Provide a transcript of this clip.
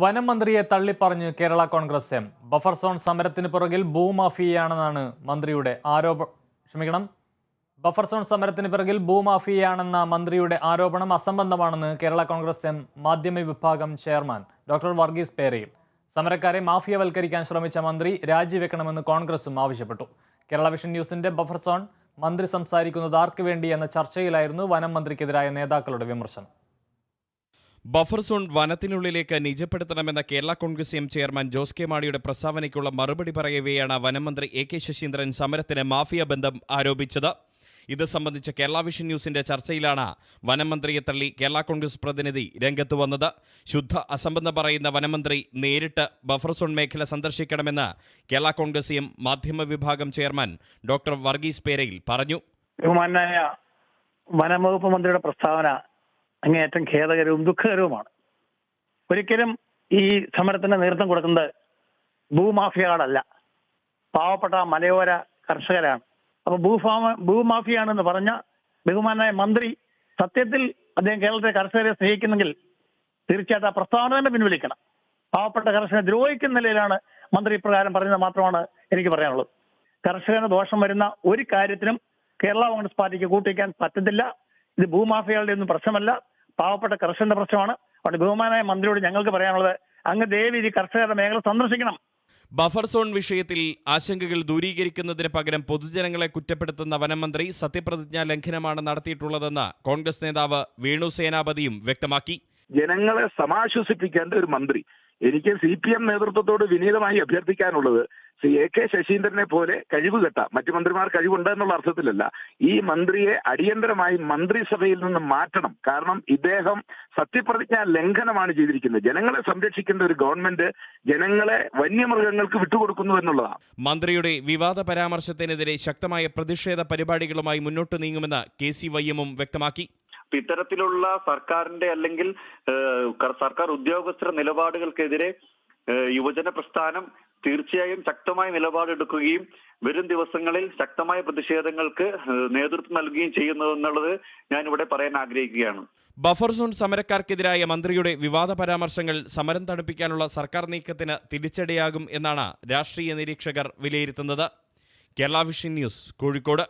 വനം മന്ത്രിയെ തള്ളിപ്പറഞ്ഞ് Kerala Congress M. Buffer zone സമരത്തിന് പുറകിൽ ഭൂമാഫിയയാണെന്നാണ് മന്ത്രിയുടെ ആരോപ ക്ഷമിക്കണം. ബഫർ സോൺ സമരത്തിന് പിറകിൽ ഭൂമാഫിയയാണെന്ന മന്ത്രിയുടെ ആരോപണം അസംബന്ധമാണെന്ന് കേരള കോൺഗ്രസ് എം മാധ്യമ വിഭാഗം ചെയർമാൻ ഡോക്ടർ വർഗീസ് പേരയിൽ. സമരക്കാരെ മാഫിയവൽക്കരിക്കാൻ ശ്രമിച്ച മന്ത്രി രാജിവെക്കണമെന്ന് കോൺഗ്രസും ആവശ്യപ്പെട്ടു. കേരള വിഷൻ ന്യൂസിന്റെ ബഫർ സോൺ മന്ത്രി സംസാരിക്കുന്നത് ആർക്ക് വേണ്ടി എന്ന ചർച്ചയിലായിരുന്നു വനം മന്ത്രിക്കെതിരായ നേതാക്കളുടെ വിമർശനം. ബഫർ സോൺ വനത്തിനുള്ളിലേക്ക് നിജപ്പെടുത്തണമെന്ന Kerala Congress M chairman Jose K മാണിയുടെ പ്രസ്താവനയ്ക്കുള്ള മറുപടി പറയവെയാണ് വനമന്ത്രി എ കെ ശശീന്ദ്രൻ സമരത്തിന് മാഫിയ ബന്ധം ആരോപിച്ചത്. ഇത് സംബന്ധിച്ച കേരള വിഷൻ ന്യൂസിന്റെ ചർച്ചയിലാണ് വനമന്ത്രിയെ തള്ളി കേരള കോൺഗ്രസ് പ്രതിനിധി രംഗത്ത് വന്നത്. ശുദ്ധ അസംബന്ധം പറയുന്ന വനമന്ത്രി നേരിട്ട് ബഫർ സോൺ മേഖല സന്ദർശിക്കണമെന്ന് കേരള കോൺഗ്രസ് എം മാധ്യമ വിഭാഗം ചെയർമാൻ ഡോക്ടർ വർഗീസ് പേരയിൽ പറഞ്ഞു. ബഹുമാനായ വനംവകുപ്പ് മന്ത്രിയുടെ പ്രസ്താവന അങ്ങേയറ്റം ഖേദകരവും ദുഃഖകരവുമാണ്. ഒരിക്കലും ഈ സമരത്തിന് നേതൃത്വം കൊടുക്കുന്നത് ഭൂമാഫിയകളല്ല. പാവപ്പെട്ട മലയോര കർഷകരാണ്. അപ്പൊ ഭൂഫാമ ഭൂമാഫിയാണെന്ന് പറഞ്ഞ ബഹുമാനായ മന്ത്രി സത്യത്തിൽ അദ്ദേഹം കേരളത്തിലെ കർഷകരെ സ്നേഹിക്കുന്നെങ്കിൽ തീർച്ചയായിട്ടും ആ പ്രസ്താവന തന്നെ പിൻവലിക്കണം. പാവപ്പെട്ട കർഷകനെ ദ്രോഹിക്കുന്ന നിലയിലാണ് മന്ത്രി ഇപ്രകാരം പറഞ്ഞത് മാത്രമാണ് എനിക്ക് പറയാനുള്ളത്. കർഷകന് ദോഷം വരുന്ന ഒരു കാര്യത്തിനും കേരള കോൺഗ്രസ് പാർട്ടിക്ക് കൂട്ടിക്കാൻ പറ്റത്തില്ല. ഇത് ഭൂമാഫിയകളുടെ ഒന്നും പ്രശ്നമല്ല. പാവപ്പെട്ട കർഷകന്റെ പ്രശ്നമാണ്. അതുകൊണ്ട് ബഹുമാനായ മന്ത്രിയോട് ഞങ്ങൾക്ക് പറയാനുള്ളത് അങ്ങ് ദേവി ഈ കർഷകരുടെ മേഖല സന്ദർശിക്കണം. ബഫർ സോൺ വിഷയത്തിൽ ആശങ്കകൾ ദൂരീകരിക്കുന്നതിന് പകരം പൊതുജനങ്ങളെ കുറ്റപ്പെടുത്തുന്ന വനമന്ത്രി സത്യപ്രതിജ്ഞാ ലംഘനമാണ് നടത്തിയിട്ടുള്ളതെന്ന് കോൺഗ്രസ് നേതാവ് വേണു സേനാപതിയും വ്യക്തമാക്കി. ജനങ്ങളെ സമാശ്വസിപ്പിക്കേണ്ട ഒരു മന്ത്രി എനിക്ക് സി പി എം നേതൃത്വത്തോട് വിനീതമായി അഭ്യർത്ഥിക്കാനുള്ളത് ശ്രീ എ കെ ശശീന്ദ്രനെ പോലെ കഴിവ് കെട്ടാം മറ്റു മന്ത്രിമാർ കഴിവുണ്ട് എന്നുള്ള അർത്ഥത്തിലല്ല. ഈ മന്ത്രിയെ അടിയന്തരമായി മന്ത്രിസഭയിൽ നിന്ന് മാറ്റണം. കാരണം ഇദ്ദേഹം സത്യപ്രതിജ്ഞാ ലംഘനമാണ് ചെയ്തിരിക്കുന്നത്. ജനങ്ങളെ സംരക്ഷിക്കേണ്ട ഒരു ഗവൺമെന്റ് ജനങ്ങളെ വന്യമൃഗങ്ങൾക്ക് വിട്ടുകൊടുക്കുന്നു എന്നുള്ളതാണ്. മന്ത്രിയുടെ വിവാദ പരാമർശത്തിനെതിരെ ശക്തമായ പ്രതിഷേധ പരിപാടികളുമായി മുന്നോട്ട് നീങ്ങുമെന്ന് കെ സി വൈഎമ്മും വ്യക്തമാക്കി. അപ്പൊ ഇത്തരത്തിലുള്ള സർക്കാരിന്റെ അല്ലെങ്കിൽ സർക്കാർ ഉദ്യോഗസ്ഥരുടെ നിലപാടുകൾക്കെതിരെ യുവജന പ്രസ്ഥാനം തീർച്ചയായും ശക്തമായ നിലപാടെടുക്കുകയും വരും ദിവസങ്ങളിൽ ശക്തമായ പ്രതിഷേധങ്ങൾക്ക് നേതൃത്വം നൽകുകയും ചെയ്യുന്നു എന്നുള്ളത് ഞാൻ ഇവിടെ പറയാൻ ആഗ്രഹിക്കുകയാണ്. ബഫർ സോൺ സമരക്കാർക്കെതിരായ മന്ത്രിയുടെ വിവാദ പരാമർശങ്ങൾ സമരം തണുപ്പിക്കാനുള്ള സർക്കാർ നീക്കത്തിന് തിരിച്ചടിയാകും എന്നാണ് രാഷ്ട്രീയ നിരീക്ഷകർ വിലയിരുത്തുന്നത്. Kerala vision news Kozhikode.